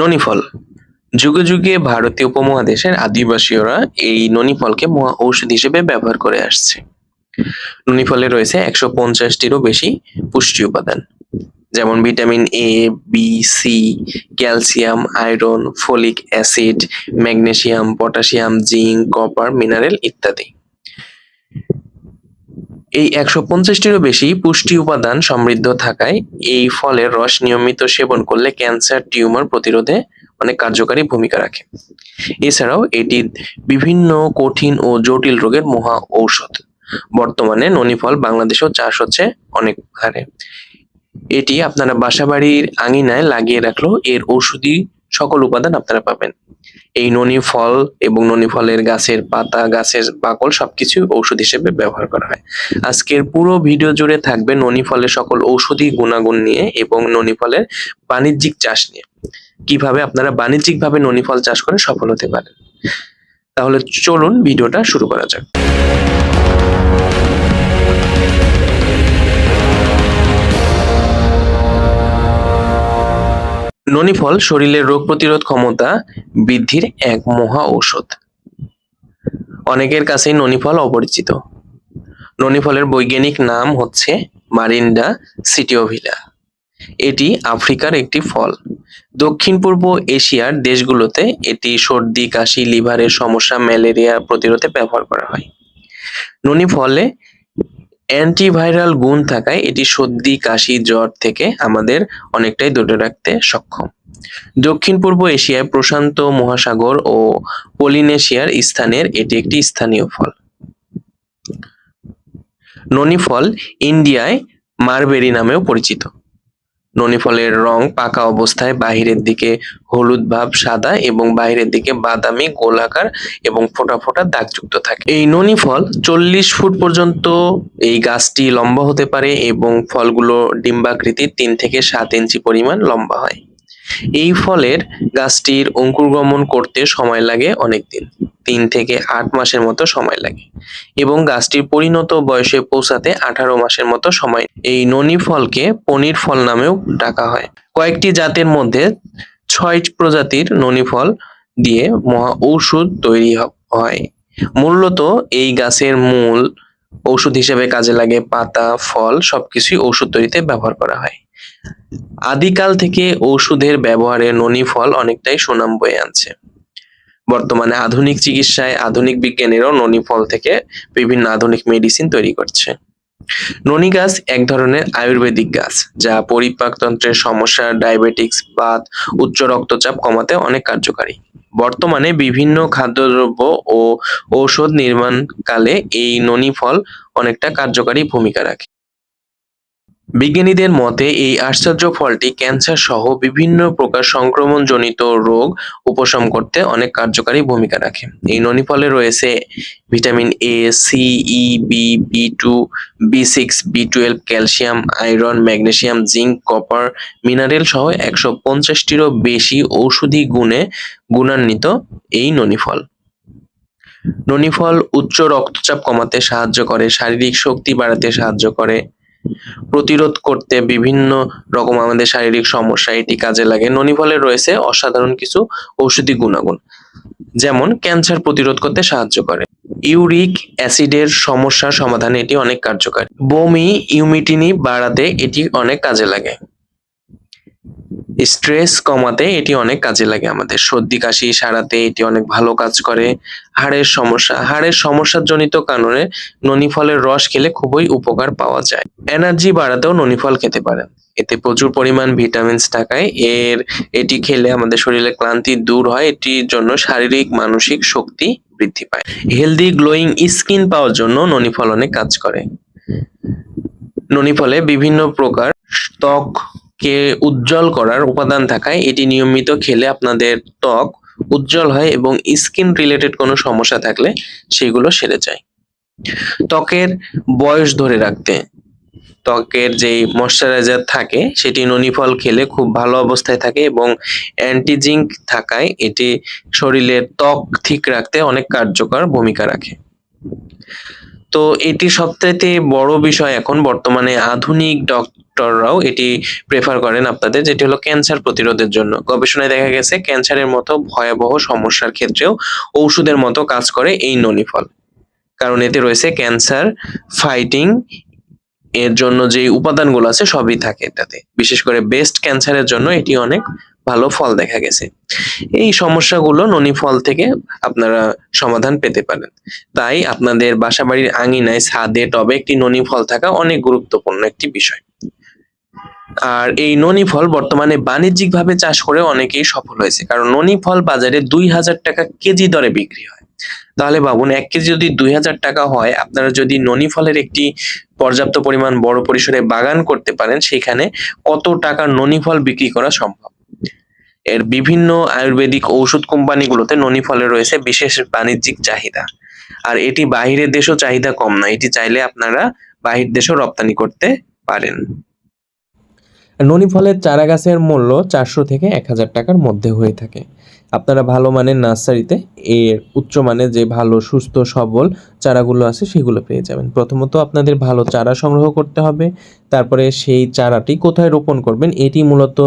ননি ফল যুগে যুগে ভারতীয় উপমহাদেশের আদিবাসীরা এই ননি ফলকে মহা ঔষধ হিসেবে ব্যবহার করে আসছে। ননি ফলে রয়েছে একশো পঞ্চাশটিরও বেশি পুষ্টি উপাদান, যেমন vitamin A B C calcium, iron, folic acid, magnesium, potassium, zinc, copper, mineral ইত্যাদি। এই একশো পঞ্চাশটিরও বেশি পুষ্টি উপাদান সমৃদ্ধ থাকায় এই ফলের রস নিয়মিত সেবন করলে ক্যান্সার, টিউমার প্রতিরোধে অনেক কার্যকারী ভূমিকা রাখে। এছাড়াও এটি বিভিন্ন কঠিন ও জটিল রোগের মহা ঔষধ। বর্তমানে ননি ফল বাংলাদেশেও চাষ হচ্ছে অনেক হারে। এটি আপনারা বাসাবাড়ির আঙিনায় লাগিয়ে রাখলেও এর ঔষধি সকল উপাদান আপনারা পাবেন। এই ননি ফল এবং ননি ফলের গাছের পাতা, গাছের বাকল সবকিছু ঔষধ হিসেবে ব্যবহার করা হয়। আজকের পুরো ভিডিও জুড়ে থাকবে ননি ফলের সকল ঔষধি গুণাগুণ নিয়ে এবং ননি ফলের বাণিজ্যিক চাষ নিয়ে। কীভাবে আপনারা বাণিজ্যিকভাবে ননি ফল চাষ করে সফল হতে পারেন। তাহলে চলুন ভিডিওটা শুরু করা যাক। ননি ফল শরীরের রোগ প্রতিরোধ ক্ষমতা বৃদ্ধির এক মহা ঔষধ। অনেকের কাছেই ননি ফল অপরিচিত। ননিফলের বৈজ্ঞানিক নাম হচ্ছে মারিন্ডা সিটিওভিলা। এটি আফ্রিকার একটি ফল। দক্ষিণ পূর্ব এশিয়ার দেশগুলোতে এটি সর্দি, কাশি, লিভারের সমস্যা, ম্যালেরিয়া প্রতিরোধে ব্যবহার করা হয়। ননি ফলে অ্যান্টিভাইরাল গুণ থাকায় এটি সর্দি, কাশি, জ্বর থেকে আমাদের অনেকটাই দূরে রাখতে সক্ষম। দক্ষিণ পূর্ব এশিয়ায় প্রশান্ত মহাসাগর ও পলিনেশিয়ার স্থানের এটি একটি স্থানীয় ফল। ননি ফল ইন্ডিয়ায় মারবেরি নামেও পরিচিত। ননি ফলের রং পাকা অবস্থায় বাহিরের দিকে হলুদ ভাব সাদা এবং বাইরের দিকে বাদামি গোলাকার এবং ফোটা ফোটা দাগযুক্ত থাকে। এই ননি ফল চল্লিশ ফুট পর্যন্ত এই গাছটি লম্বা হতে পারে এবং ফলগুলো ডিম্বাকৃতির তিন থেকে সাত ইঞ্চি পরিমাণ লম্বা হয়। এই ফলের গাছটির অঙ্কুরগমন করতে সময় লাগে অনেক দিন তিন থেকে আট মাসের মতো সময় লাগে এবং গাছটির পরিণত বয়সে পৌঁছাতে আঠারো মাসের মতো সময় এই ননি ফলকে পনির ফল নামেও ডাকা হয়। কয়েকটি জাতের মধ্যে ছয় প্রজাতির ননি ফল দিয়ে মহা ঔষধ তৈরি হয়। মূলত এই গাছের মূল ঔষধ হিসেবে কাজে লাগে পাতা, ফল, সবকিছুই ঔষধ তৈরিতে ব্যবহার করা হয়। আদিকাল থেকে ঔষধের ব্যবহারে ননি ফল অনেকটাই সুনাম বয়ে আনছে। বর্তমানে আধুনিক চিকিৎসায় আধুনিক বিজ্ঞানীরাও ননি ফল থেকে বিভিন্ন আধুনিক মেডিসিন তৈরি করছে। ননি গাছ এক ধরনের আয়ুর্বেদিক গাছ, যা পরিপাকতন্ত্রের সমস্যা ডায়াবেটিক্স বাত, উচ্চ রক্তচাপ কমাতে অনেক কার্যকারী। বর্তমানে বিভিন্ন খাদ্যদ্রব্য ও ঔষধ নির্মাণকালে এই ননি ফল অনেকটা কার্যকারী ভূমিকা রাখে। বিজ্ঞানীদের মতে, এই আশ্চর্য ফলটি ক্যান্সার সহ বিভিন্ন প্রকার সংক্রমণজনিত রোগ উপশম করতে অনেক কার্যকারী ভূমিকা রাখে। এই ননি ফলে রয়েছে vitamin A C E B B two B six B twelve calcium, iron, magnesium, zinc, copper, mineral সহ একশো পঞ্চাশটিরও বেশি ঔষধি গুণে গুণান্বিত এই ননি ফল ননি ফল উচ্চ রক্তচাপ কমাতে সাহায্য করে, শারীরিক শক্তি বাড়াতে সাহায্য করে প্রতিরোধ করতে বিভিন্ন রকম আমাদের শারীরিক সমস্যা এটি কাজে লাগে। ননি ফলে রয়েছে অসাধারণ কিছু ঔষধি গুণাগুণ, যেমন ক্যান্সার প্রতিরোধ করতে সাহায্য করে। ইউরিক অ্যাসিডের সমস্যা সমাধানে এটি অনেক কার্যকর। বমি, ইউমিটিনি বাড়াতে এটি অনেক কাজে লাগে। স্ট্রেস কমাতে এটি অনেক কাজে লাগে আমাদের। সর্দি, কাশি সারাতে এটি অনেক ভালো কাজ করে। হাড়ের সমস্যা, হাড়ের সমস্যার জনিত কারণে ননি ফলের রস খেলে খুবই উপকার পাওয়া যায়। এনার্জি বাড়াতেও ননি ফল খেতে পারেন। এতে প্রচুর পরিমাণ ভিটামিনস থাকায় এর, এটি খেলে আমাদের শরীরে ক্লান্তি দূর হয়, এটির জন্য শারীরিক, মানসিক শক্তি বৃদ্ধি পায়। হেলদি, গ্লোয়িং স্কিন পাওয়ার জন্য ননি ফল অনেক কাজ করে। ননি ফলে বিভিন্ন প্রকার ত্বককে উজ্জ্বল করার উপাদান থাকায় এটি নিয়মিত খেলে আপনাদের ত্বক উজ্জ্বল হয় এবং স্কিন রিলেটেড কোনো সমস্যা থাকলে সেগুলো সেরে যায়। ত্বকের বয়স ধরে রাখতে, ত্বকের যেই ময়শ্চারাইজার থাকে সেটি ননি ফল খেলে খুব ভালো অবস্থায় থাকে এবং অ্যান্টিজিঙ্ক থাকায় এটি শরীরের ত্বক ঠিক রাখতে অনেক কার্যকর ভূমিকা রাখে। তো এটি সবচাইতে বড় বিষয় এখন বর্তমানে। আধুনিক ডক্টররাও এটি প্রেফার করেন আপনাদের, যেটি হলো ক্যান্সার প্রতিরোধের জন্য। গবেষণায় দেখা গেছে, ক্যান্সারের মতো ভয়াবহ সমস্যার ক্ষেত্রেও ঔষধের মতো কাজ করে এই ননি ফল কারণ এতে রয়েছে ক্যান্সার ফাইটিং এর জন্য যে উপাদানগুলো আছে, সবই থাকে এটাতে। বিশেষ করে বেস্ট ক্যান্সারের জন্য এটি অনেক ভালো ফল দেখা গেছে। এই সমস্যাগুলো ননি ফল থেকে আপনারা সমাধান পেতে পারেন। তাই আপনাদের বাসাবাড়ির আঙিনায় ছাদে, টবে একটি ননি ফল থাকা অনেক গুরুত্বপূর্ণ একটি বিষয়। আর এই ননি ফল বর্তমানে বাণিজ্যিকভাবে চাষ করে অনেকেই সফল হয়েছে। কারণ ননি ফল বাজারে দুই হাজার টাকা কেজি দরে বিক্রি হয়। তাহলে ভাবুন, এক কেজি যদি দুই হাজার টাকা হয়, আপনারা যদি ননি ফলের একটি পর্যাপ্ত পরিমাণ বড় পরিসরে বাগান করতে পারেন, সেখানে কত টাকার ননি ফল বিক্রি করা সম্ভব? এর বিভিন্ন আয়ুর্বেদিক ঔষধ কোম্পানিগুলোতে ননি ফলে রয়েছে বিশেষ বাণিজ্যিক চাহিদা। আর এটি বাহিরের দেশেও চাহিদা কম না, এটি চাইলে আপনারা বাহির দেশেও রপ্তানি করতে পারেন। ননি ফলের চারা গাছের মূল্য চারশো থেকে এক হাজার টাকার মধ্যে হয়ে থাকে। আপনারা ভালো মানের নার্সারিতে এর উচ্চ উচ্চমানের যে ভালো, সুস্থ, সবল চারাগুলো আছে সেগুলো পেয়ে যাবেন। প্রথমত আপনাদের ভালো চারা সংগ্রহ করতে হবে। তারপরে সেই চারাটি কোথায় রোপণ করবেন এটি মূলত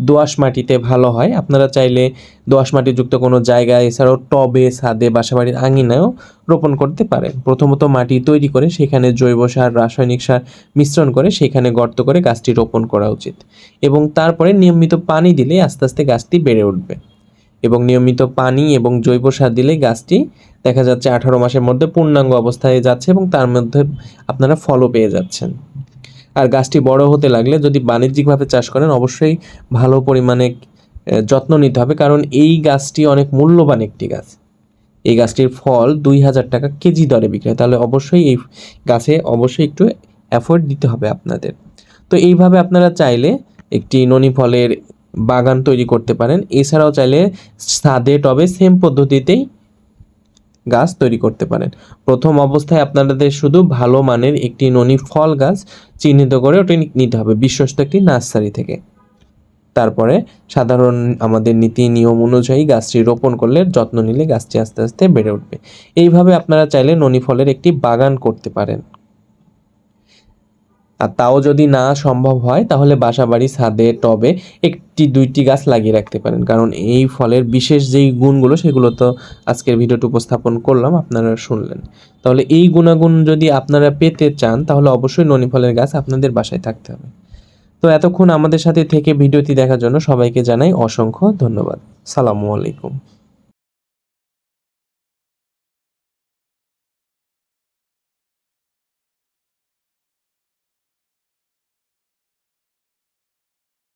দোআঁশ মাটিতে ভালো হয়। আপনারা চাইলে দোআঁশ মাটিযুক্ত কোনো জায়গায় এছাড়াও টবে, ছাদে, বাসাবাড়ির আঙিনায়ও রোপণ করতে পারেন। প্রথমত মাটি তৈরি করে সেখানে জৈব সার, রাসায়নিক সার মিশ্রণ করে সেখানে গর্ত করে গাছটি রোপণ করা উচিত। এবং তারপরে নিয়মিত পানি দিলে আস্তে আস্তে গাছটি বেড়ে উঠবে। এবং নিয়মিত পানি এবং জৈব সার দিলে গাছটি দেখা যাচ্ছে আঠারো মাসের মধ্যে পূর্ণাঙ্গ অবস্থায় যাচ্ছে এবং তার মধ্যে আপনারা ফলও পেয়ে যাচ্ছেন। আর গাছটি বড় হতে লাগলে যদি বাণিজ্যিকভাবে চাষ করেন, অবশ্যই ভালো পরিমাণে যত্ন নিতে হবে কারণ এই গাছটি অনেক মূল্যবান একটি গাছ। এই গাছটির ফল দুই হাজার টাকা কেজি দরে বিক্রি হয় তাহলে অবশ্যই এই গাছে অবশ্যই একটু অ্যাফোর্ড দিতে হবে আপনাদের। তো এইভাবে আপনারা চাইলে একটি ননি ফলের বাগান তৈরি করতে পারেন। এছাড়াও চাইলে ছাদে, টবে সেম পদ্ধতিতেই গাছ তৈরি করতে পারেন। প্রথম অবস্থায় আপনাদের শুধু ভালো মানের একটি ননি ফল গাছ চিহ্নিত করে ওটি নিতে হবে। বিশ্বস্ত একটি নার্সারি থেকে। তারপরে সাধারণ আমাদের নীতি, নিয়ম অনুযায়ী গাছটি রোপণ করলে যত্ন নিলে গাছটি আস্তে আস্তে বেড়ে উঠবে। এইভাবে আপনারা চাইলে ননি ফলের একটি বাগান করতে পারেন। আর তাও যদি না সম্ভব হয়, তাহলে বাসাবাড়ি, ছাদে, টবে একটি, দুইটি গাছ লাগিয়ে রাখতে পারেন। কারণ এই ফলের বিশেষ যেই গুণগুলো, সেগুলো তো আজকের ভিডিওটি উপস্থাপন করলাম, আপনারা শুনলেন। তাহলে এই গুণাগুণ যদি আপনারা পেতে চান, তাহলে অবশ্যই ননি ফলের গাছ আপনাদের বাসায় থাকতে হবে। তো এতক্ষণ আমাদের সাথে থেকে ভিডিওটি দেখার জন্য সবাইকে জানাই অসংখ্য ধন্যবাদ। সালামু আলাইকুম।